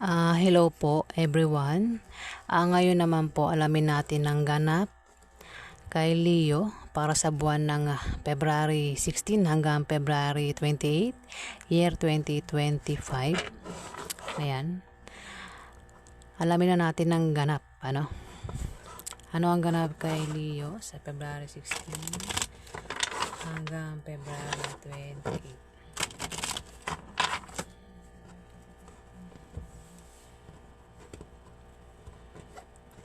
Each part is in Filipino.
Ah, hello po everyone. Ah, ngayon naman po alamin natin ang ganap kay Leo para sa buwan ng ah, February 16 hanggang February 28, year 2025. Ayan. Alamin na natin ang ganap, ano? Ano ang ganap kay Leo sa February 16 hanggang February 28?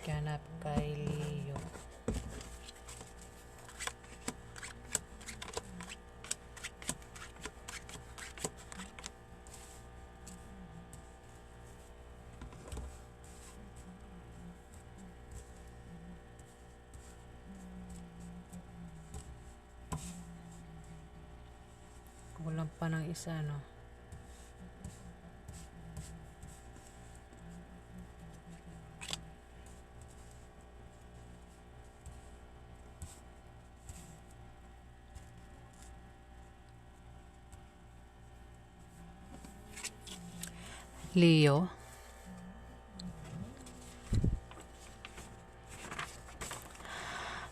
Ganap kay Leo. Kulang pa ng isa, no? Leo.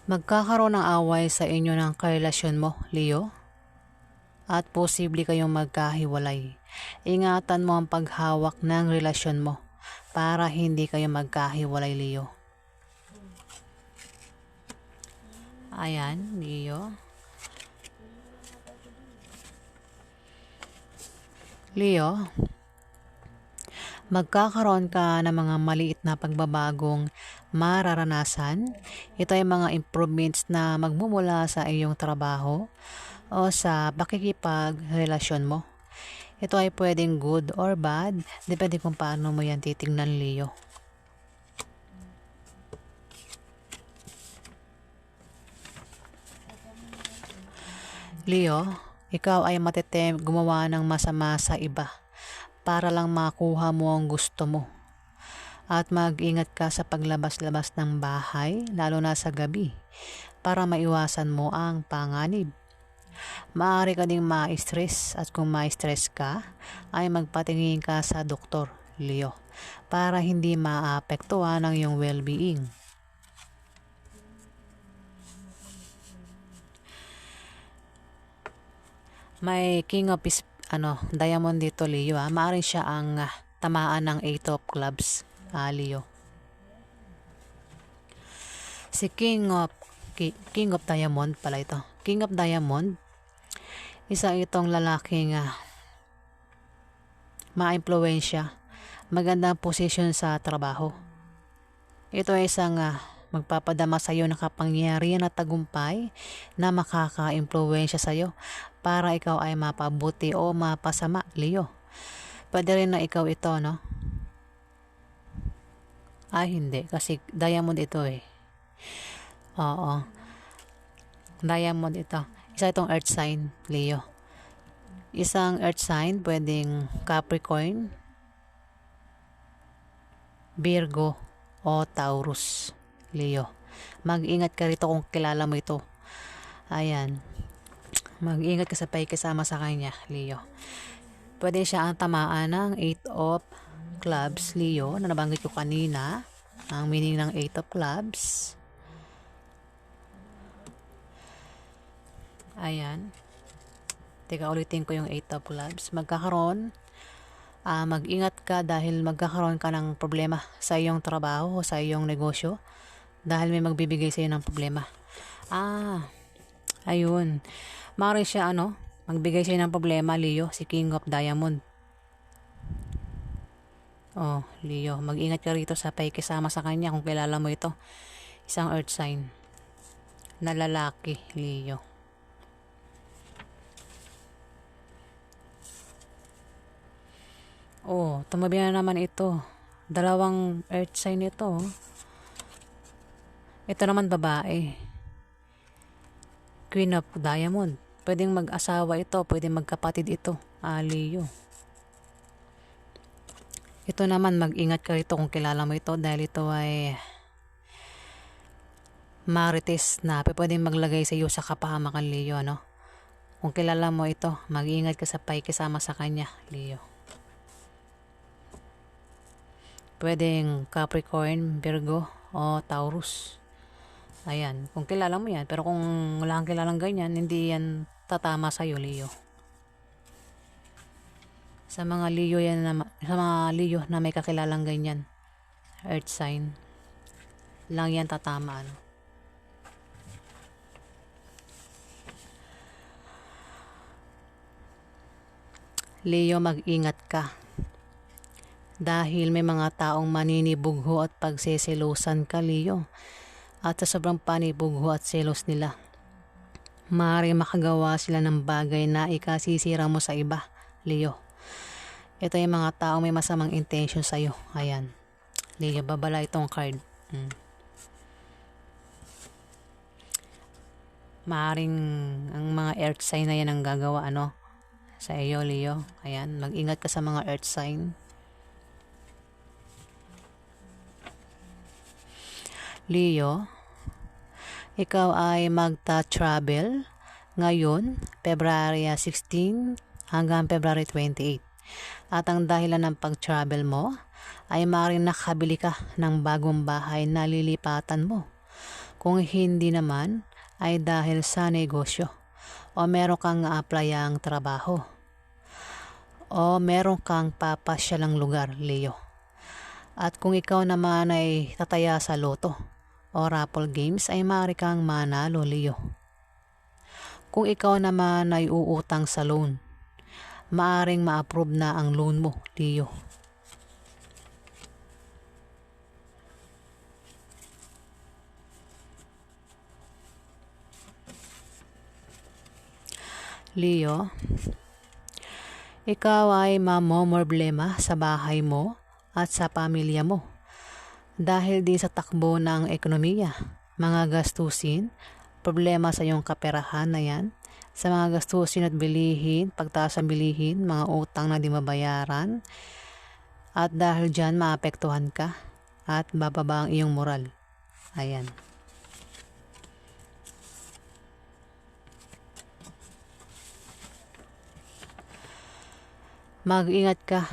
Magkakaroon ng away sa inyo ng karelasyon mo, Leo. At posible kayong magkahiwalay. Ingatan mo ang paghawak ng relasyon mo para hindi kayo magkahiwalay, Leo. Ayan, Leo. Leo, magkakaroon ka ng mga maliit na pagbabagong mararanasan. Ito ay mga improvements na magmumula sa iyong trabaho o sa pakikipagrelasyon mo. Ito ay pwedeng good or bad, depende kung paano mo yan titingnan, Leo. Leo, ikaw ay matitem gumawa ng masama sa iba para lang makuha mo ang gusto mo. At mag-ingat ka sa paglabas-labas ng bahay, lalo na sa gabi, para maiwasan mo ang panganib. Maaari ka ding ma-stress at kung ma-stress ka, ay magpatingin ka sa doktor, Leo, para hindi maapektuhan ang iyong well-being. May King of Is- ano, Diamond dito, Leo. Ah. Maaari siya ang ah, tamaan ng 8 of clubs, ah, Leo. Si King of Ki- King of Diamond pala ito. King of Diamond, isa itong lalaking ah, ma-impluensya, magandang position sa trabaho. Ito ay isang ah, magpapadama sa iyo ng kapangyarihan at tagumpay na makaka-impluensya sa iyo para ikaw ay mapabuti o mapasama, Leo. Pwede rin na ikaw ito, no? Ay, hindi. Kasi diamond ito eh. Oo. Diamond ito. Isa itong earth sign, Leo. Isang earth sign, pwedeng Capricorn, Virgo, o Taurus, Leo. Mag-ingat ka rito kung kilala mo ito. Ayan. Mag-ingat ka sa pakikisama sa kanya, Leo. Pwede siya ang tamaan ng 8 of clubs, Leo, na nabanggit ko kanina. Ang meaning ng 8 of clubs. Ayan. Teka, ulitin ko yung 8 of clubs. Magkakaroon, ah, mag-ingat ka dahil magkakaroon ka ng problema sa iyong trabaho o sa iyong negosyo dahil may magbibigay sa iyo ng problema. Ah, ayun. Mari siya ano, magbigay siya ng problema, Leo, si King of Diamond. Oh, Leo, mag-ingat ka rito sa pakikisama sa kanya kung kilala mo ito. Isang earth sign na lalaki, Leo. Oh, tumabi na naman ito. Dalawang earth sign ito. oh. Ito naman babae. Queen of Diamond. Pwedeng mag-asawa ito, pwedeng magkapatid ito. Ah, Leo. Ito naman, mag-ingat ka rito kung kilala mo ito dahil ito ay marites na pwedeng maglagay sa iyo sa kapahamakan, Leo, ano? Kung kilala mo ito, mag-ingat ka sa pakikisama sa kanya, Leo. Pwedeng Capricorn, Virgo, o Taurus. Ayan, kung kilala mo yan. Pero kung wala kang kilalang ganyan, hindi yan tatama sa'yo, Leo. Sa mga Leo yan na, sa mga Leo na may kakilalang ganyan. Earth sign. Lang yan tatama, ano. Leo, mag-ingat ka. Dahil may mga taong maninibugho at pagseselosan ka, Leo. At sa sobrang panibugho at selos nila, maaari makagawa sila ng bagay na ikasisira mo sa iba, Leo. Ito yung mga taong may masamang intention sa'yo. Ayan. Leo, babala itong card. Hmm. Maaring ang mga earth sign na yan ang gagawa, ano? Sa iyo, Leo. Ayan, mag-ingat ka sa mga earth sign. Leo, ikaw ay magta-travel ngayon, February 16 hanggang February 28. At ang dahilan ng pag-travel mo ay maaaring nakabili ka ng bagong bahay na lilipatan mo. Kung hindi naman, ay dahil sa negosyo o meron kang applyang trabaho o meron kang papasyalang lugar, Leo. At kung ikaw naman ay tataya sa loto o raffle games ay maaari kang manalo, Leo. Kung ikaw naman ay uutang sa loan, maaring ma-approve na ang loan mo, Leo. Leo, ikaw ay mamomroblema sa bahay mo at sa pamilya mo. Dahil din sa takbo ng ekonomiya, mga gastusin, problema sa iyong kaperahan na yan, sa mga gastusin at bilihin, pagtaas ng bilihin, mga utang na di mabayaran, at dahil dyan maapektuhan ka at bababa ang iyong moral. Ayan. Mag-ingat ka,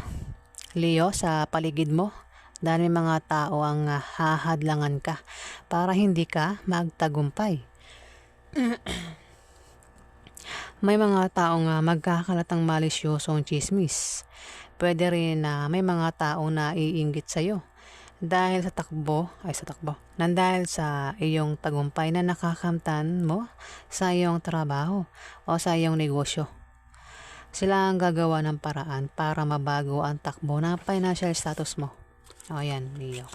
Leo, sa paligid mo dahil may mga tao ang uh, hahadlangan ka para hindi ka magtagumpay. may mga taong uh, magkakalatang malisyosong chismis. Pwede rin na uh, may mga tao na iinggit sa'yo dahil sa takbo, ay sa takbo, nandahil sa iyong tagumpay na nakakamtan mo sa iyong trabaho o sa iyong negosyo. Sila ang gagawa ng paraan para mabago ang takbo ng financial status mo. O yan, Leo.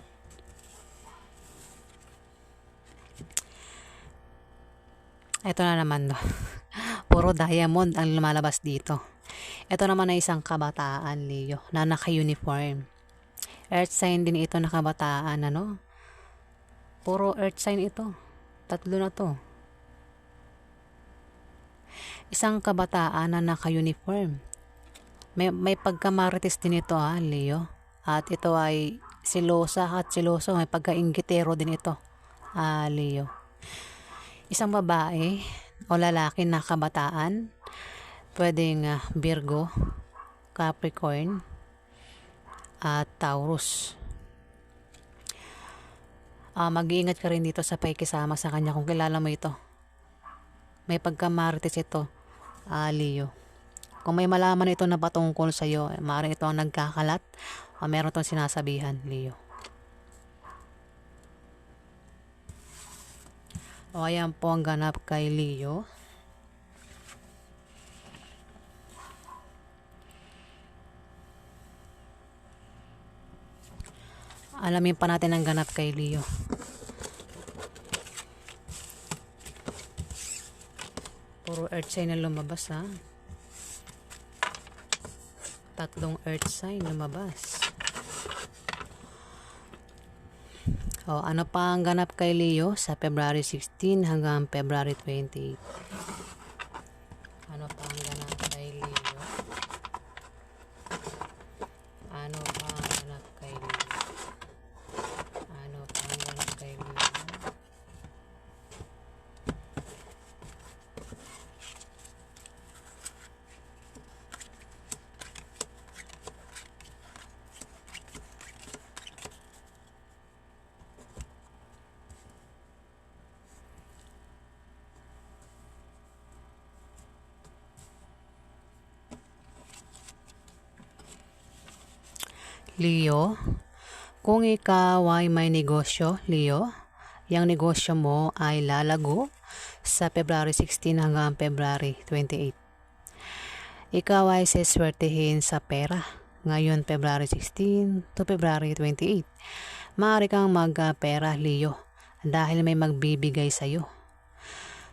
Ito na naman no. Puro diamond ang lumalabas dito. Ito naman ay isang kabataan, Leo, na naka-uniform. Earth sign din ito na kabataan, ano? Puro earth sign ito. Tatlo na to isang kabataan na naka-uniform. May, may pagkamarites din ito ha, Leo. At ito ay silosa at siloso. May pagka-inggitero din ito, ah, Leo. Isang babae o lalaki na kabataan, pwedeng uh, Virgo, Capricorn, at Taurus. Uh, mag-iingat ka rin dito sa paikisama sa kanya kung kilala mo ito. May pagkamarites ito uh, Leo. Kung may malaman ito na patungkol sa iyo, eh, maaaring ito ang nagkakalat o meron itong sinasabihan, Leo. O ayan po ang ganap kay Leo. Alamin pa natin ang ganap kay Leo. Puro earth sign na lumabas ha. Tatlong earth sign lumabas. O, ano pa ang ganap kay Leo sa February 16 hanggang February 28? Ano pa ang ganap kay Leo? Ano pa ang ganap kay Leo? Ano pa ang ganap kay Leo? Leo, kung ikaw ay may negosyo, Leo, yung negosyo mo ay lalago sa February 16 hanggang February 28. Ikaw ay seswertehin sa pera ngayon February 16 to February 28. Maaari kang magpera, Leo, dahil may magbibigay sa'yo.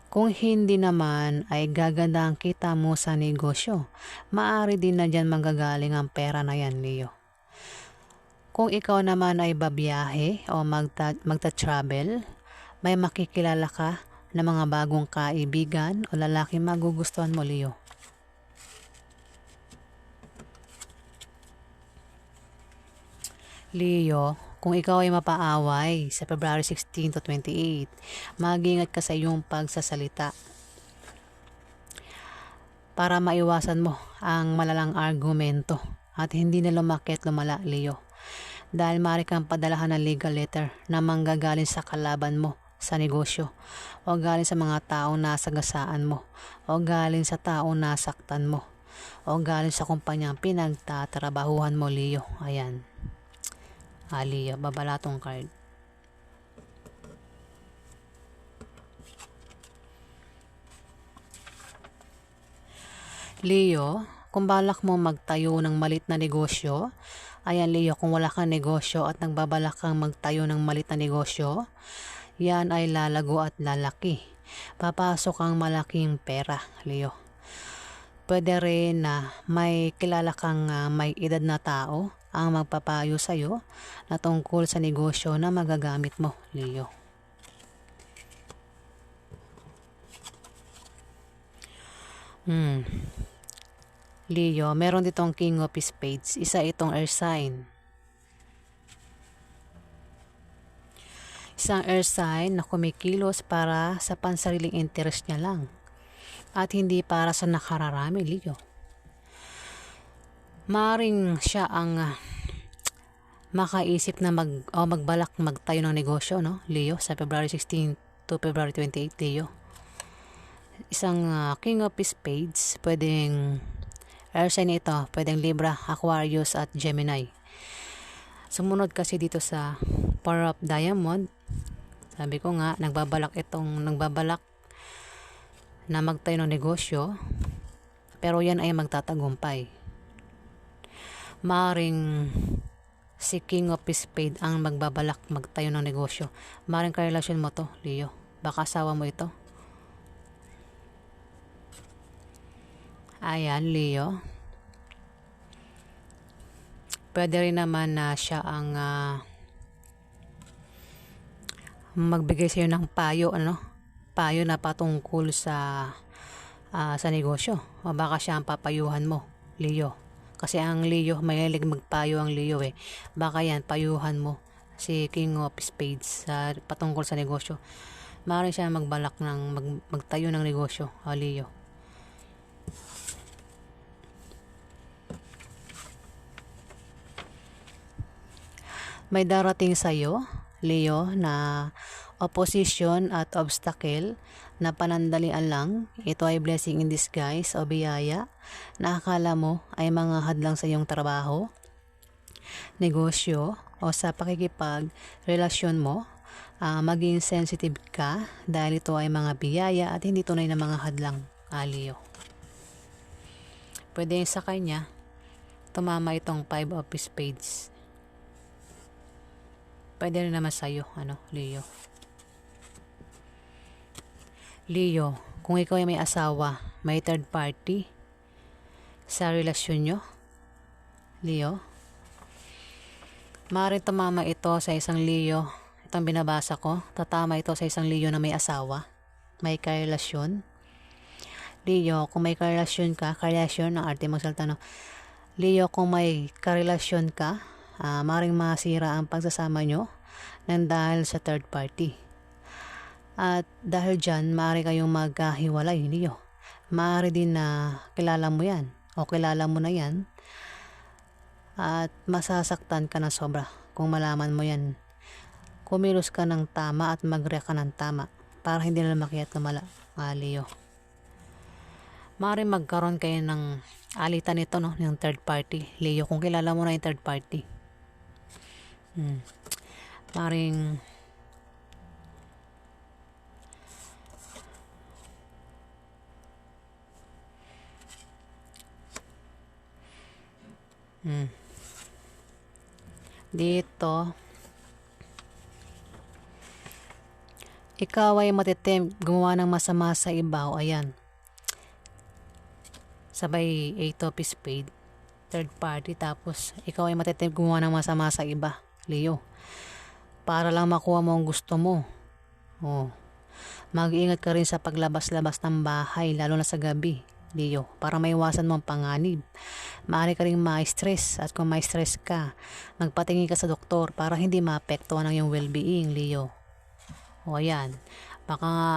Kung hindi naman ay gaganda ang kita mo sa negosyo, maaari din na dyan manggagaling ang pera na yan, Leo. Kung ikaw naman ay babiyahe o magta, magta-travel, may makikilala ka na mga bagong kaibigan o lalaki magugustuhan mo, Leo. Leo, kung ikaw ay mapaaway sa February 16 to 28, mag-ingat ka sa iyong pagsasalita para maiwasan mo ang malalang argumento at hindi na lumakit lumala, Leo. Dahil maaari kang padalahan ng legal letter na manggagaling sa kalaban mo sa negosyo o galing sa mga taong nasagasaan mo o galing sa taong nasaktan mo o galing sa kumpanyang pinagtatrabahuhan mo, Leo. Ayan. Ali, babalatong card. Leo, kung balak mo magtayo ng malit na negosyo, ayan Leo, kung wala kang negosyo at nagbabalak kang magtayo ng malit na negosyo, yan ay lalago at lalaki. Papasok ang malaking pera, Leo. Pwede rin na may kilala kang uh, may edad na tao ang magpapayo sa iyo na tungkol sa negosyo na magagamit mo, Leo. Hmm. Leo, meron ditong King of Spades. Isa itong air sign. Isang air sign na kumikilos para sa pansariling interest niya lang at hindi para sa nakararami, Leo. Maring siya ang uh, makaisip na mag o magbalak magtayo ng negosyo, no? Leo sa February 16 to February 28, Leo. Isang uh, King of Spades, pwedeng air sign ito, pwedeng Libra, Aquarius at Gemini. Sumunod kasi dito sa Power of Diamond, sabi ko nga, nagbabalak itong, nagbabalak na magtayo ng negosyo, pero yan ay magtatagumpay. Maring si King of Spade ang magbabalak magtayo ng negosyo. Maring karelasyon mo to, Leo. Baka asawa mo ito. Ayan, Leo. Pwede rin naman na siya ang uh, magbigay sa'yo ng payo, ano? Payo na patungkol sa uh, sa negosyo. O baka siya ang papayuhan mo, Leo. Kasi ang Leo, mahilig magpayo ang Leo eh. Baka yan, payuhan mo si King of Spades sa patungkol sa negosyo. Maaari siya magbalak ng mag, magtayo ng negosyo, o Leo. May darating sa iyo, Leo, na opposition at obstacle na panandalian lang. Ito ay blessing in disguise o biyaya na akala mo ay mga hadlang sa iyong trabaho, negosyo o sa pakikipag relasyon mo. Uh, maging sensitive ka dahil ito ay mga biyaya at hindi tunay na mga hadlang, ah, Leo. Pwede sa kanya, tumama itong 5 of spades Pwede rin naman sa'yo, ano, Leo. Leo, kung ikaw ay may asawa, may third party sa relasyon nyo, Leo, maaaring tumama ito sa isang Leo. Itong binabasa ko, tatama ito sa isang Leo na may asawa, may karelasyon. Leo, kung may karelasyon ka, karelasyon ng arte magsalta no. Leo, kung may karelasyon ka, uh, maring masira ang pagsasama nyo ng dahil sa third party. At dahil dyan, maaari kayong magkahiwalay, niyo. Maaari din na kilala mo yan o kilala mo na yan at masasaktan ka ng sobra kung malaman mo yan. Kumilos ka ng tama at mag-react ka ng tama para hindi na lumaki at lumala, ah, Leo. Maaari magkaroon kayo ng alitan nito, no, ng third party. Leo, kung kilala mo na yung third party. Hmm. Maring Hmm. Dito, ikaw ay matitim gumawa ng masama sa iba o ayan. Sabay eight of spade, third party, tapos ikaw ay matitim gumawa ng masama sa iba, Leo. Para lang makuha mo ang gusto mo. Oh. Mag-ingat ka rin sa paglabas-labas ng bahay, lalo na sa gabi, Leo, para maiwasan mo ang panganib. Maaari ka rin ma-stress at kung ma-stress ka, magpatingin ka sa doktor para hindi maapektuhan ang iyong well-being, Leo. O ayan, baka nga,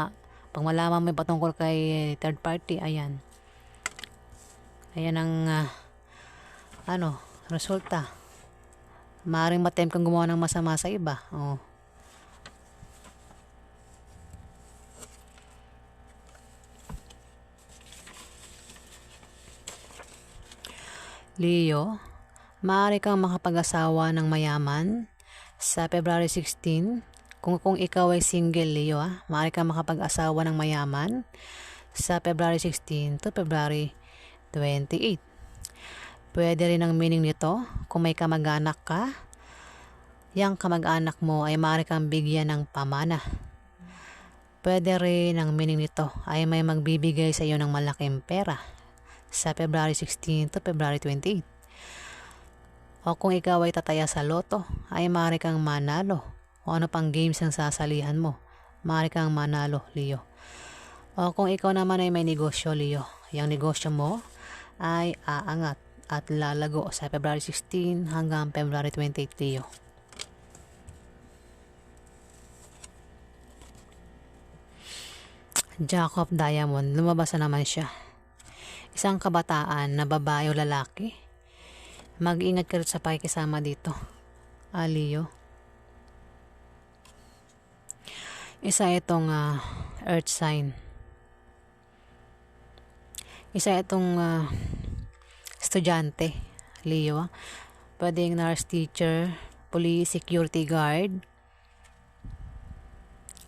pag malaman mo patungkol kay third party, ayan. Ayan ang, ah, ano, resulta. Maaring matempt kang gumawa ng masama sa iba. Oh. Leo, maaari kang makapag-asawa ng mayaman sa February 16. Kung, kung ikaw ay single, Leo, ah, maaari kang makapag-asawa ng mayaman sa February 16 to February 28. Pwede rin ang meaning nito kung may kamag-anak ka. Yang kamag-anak mo ay maaari kang bigyan ng pamana. Pwede rin ang meaning nito ay may magbibigay sa iyo ng malaking pera sa February 16 to February 28. O kung ikaw ay tataya sa loto, ay maaari kang manalo. O ano pang games ang sasalihan mo, maaari kang manalo, Leo. O kung ikaw naman ay may negosyo, Leo, yung negosyo mo ay aangat at lalago sa February 16 hanggang February 28, Leo. Jacob Diamond, lumabas na naman siya. Isang kabataan na babae o lalaki. Mag-ingat ka rin sa pakikisama dito. Aliyo. Isa itong uh, earth sign. Isa itong uh, estudyante, Leo. Pwedeng nurse teacher, police, security guard,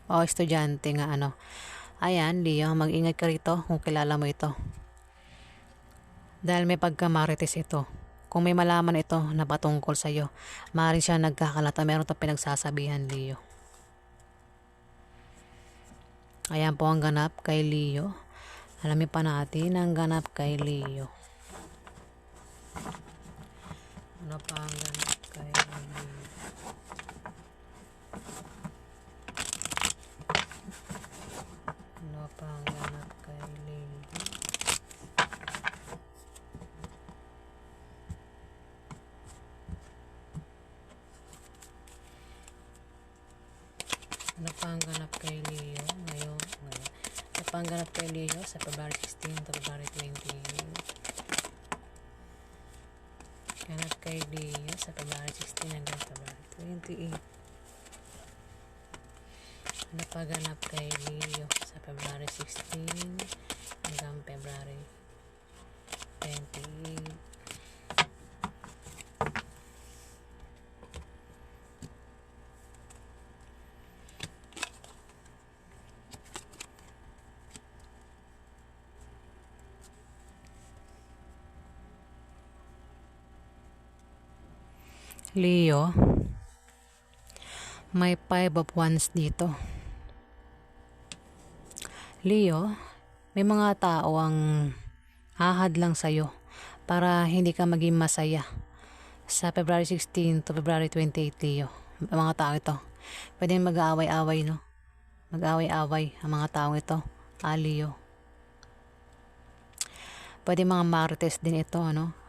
o estudyante nga ano. Ayan, Leo, mag-ingat ka rito kung kilala mo ito. Dahil may pagkamarites ito. Kung may malaman ito na patungkol sa iyo, maaaring siya nagkakalata, meron itong pinagsasabihan, Leo. Ayan po ang ganap kay Leo. Alamin pa natin ang ganap kay Leo. Ano pa ang ganap kay Leo? Ano kay Leo? Ano pa ang ganap kay Leo ngayon? ngayon. Ano pa ang ganap kay Leo sa February 16 to February 20? Ganap kay Leo sa February 16 hanggang February 28. Ano pa ganap kay Leo sa February 16 hanggang February 28? Leo, may five of wands dito. Leo, may mga tao ang hahad lang sa'yo para hindi ka maging masaya sa February 16 to February 28, Leo. Mga tao ito. Pwede mag-aaway-away, no? Mag-aaway-away ang mga taong ito. Ah, Leo. Pwede mga marites din ito, ano?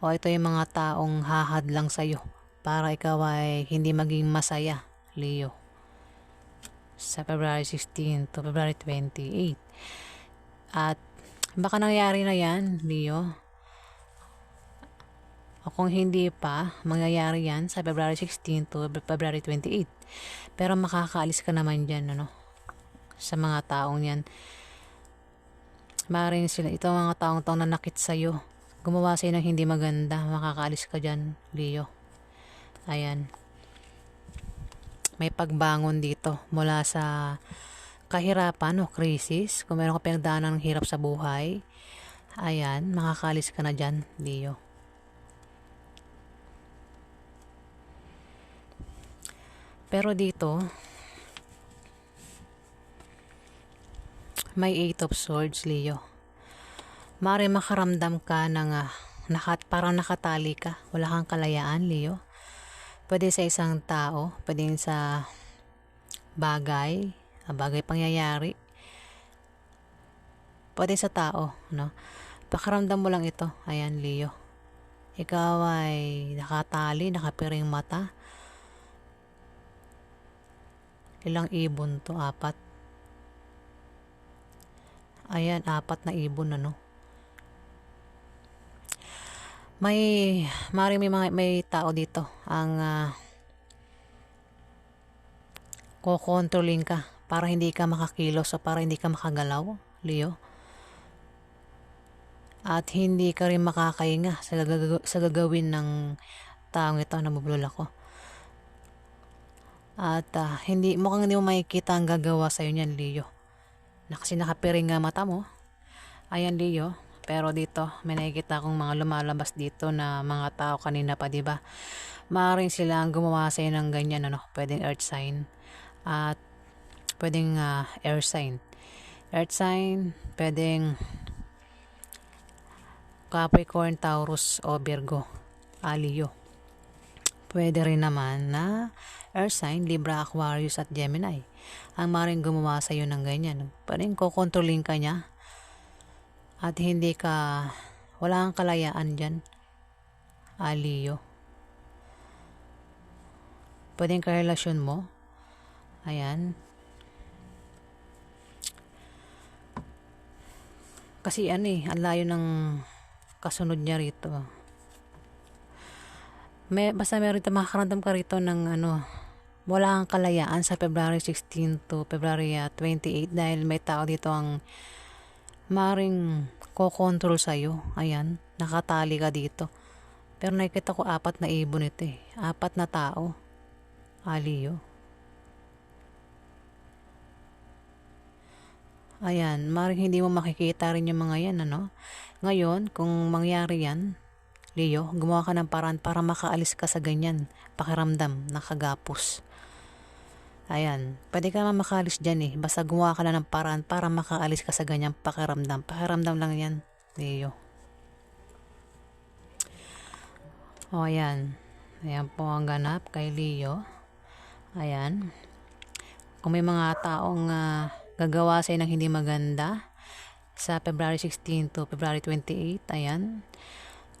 O ito yung mga taong hahad lang sa'yo para ikaw ay hindi maging masaya, Leo. Sa February 16 to February 28. At baka nangyari na yan, Leo. O kung hindi pa, mangyayari yan sa February 16 to February 28. Pero makakaalis ka naman dyan, ano? Sa mga taong yan. Maaaring sila, ito mga taong taong nanakit sa'yo gumawa sa'yo ng hindi maganda, makakaalis ka dyan, Leo. Ayan. May pagbangon dito mula sa kahirapan o krisis. Kung meron ka pinagdaanan ng hirap sa buhay, ayan, makakalis ka na dyan, Leo. Pero dito, may Eight of Swords, Leo. Mari makaramdam ka ng ah, nakat, parang nakatali ka. Wala kang kalayaan, Leo. Pwede sa isang tao, pwede sa bagay, bagay pangyayari. Pwede sa tao, no? Pakaramdam mo lang ito. Ayan, Leo. Ikaw ay nakatali, nakapiring mata. Ilang ibon to? Apat. Ayan, apat na ibon ano. May mari may mga may tao dito ang uh, kokontrolin ka para hindi ka makakilos o para hindi ka makagalaw, Leo. At hindi ka rin makakainga sa, gag- sa gagawin ng taong ito na bubulol ako. At uh, hindi, mukhang hindi mo makikita ang gagawa sa'yo niyan, Leo. Na kasi nakapiring nga mata mo. Ayan, Leo. Pero dito, may nakikita akong mga lumalabas dito na mga tao kanina pa, di ba? Maaaring sila ang gumawa sa'yo ng ganyan, ano? Pwedeng earth sign. At pwedeng uh, air sign. Earth sign, pwedeng Capricorn, Taurus, o Virgo. Alio. Pwede rin naman na Earth sign, Libra, Aquarius at Gemini. Ang maring gumawa sa iyo ng ganyan. Parang kokontrolin ka niya. At hindi ka, wala kang kalayaan dyan. Alio. Pwedeng karelasyon mo. Ayan. Kasi ano eh, ang layo ng kasunod niya rito may, basta meron ito, makakaramdam ka rito ng ano, wala kang kalayaan sa February 16 to February 28 dahil may tao dito ang maring kokontrol sa'yo. Ayan, nakatali ka dito. Pero nakikita ko apat na ibon ito eh. Apat na tao. Aliyo. Ayan, maring hindi mo makikita rin yung mga yan, ano? Ngayon, kung mangyari yan, Leo, gumawa ka ng paraan para makaalis ka sa ganyan. Pakiramdam, nakagapos. Ayan, pwede ka naman makaalis dyan eh. Basta gumawa ka lang ng paraan para makaalis ka sa ganyan pakiramdam. Pakiramdam lang yan, Leo. O, ayan. Ayan po ang ganap kay Leo. Ayan. Kung may mga taong uh, gagawa sa'yo ng hindi maganda sa February 16 to February 28, ayan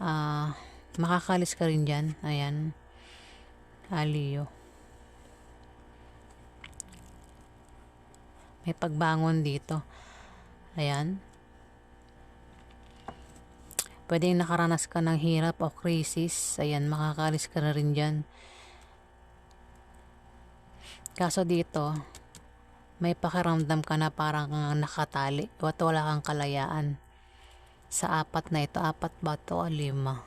uh, makakalis ka rin dyan. Ayan. Aliyo. May pagbangon dito. Ayan. Pwedeng nakaranas ka ng hirap o krisis. Ayan, makakalis ka na rin dyan. Kaso dito, may pakiramdam ka na parang nakatali at wala kang kalayaan sa apat na ito. Apat ba ito o lima?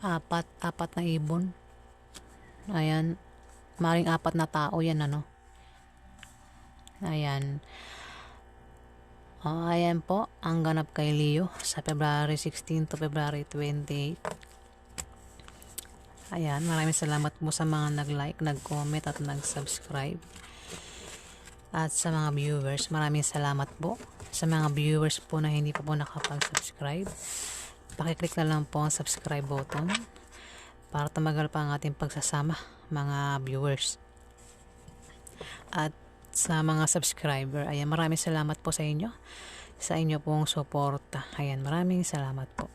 Apat, apat na ibon. Ayan. Maring apat na tao yan ano. Ayan. Oh, ayan po, ang ganap kay Leo sa February 16 to February 28. Ayan, maraming salamat po sa mga nag-like, nag-comment at nag-subscribe. At sa mga viewers, maraming salamat po. Sa mga viewers po na hindi pa po nakapag-subscribe, pakiclick na lang po ang subscribe button para tumagal pa ang ating pagsasama, mga viewers. At sa mga subscriber, ayan, maraming salamat po sa inyo. Sa inyo pong suporta. Ayan, maraming salamat po.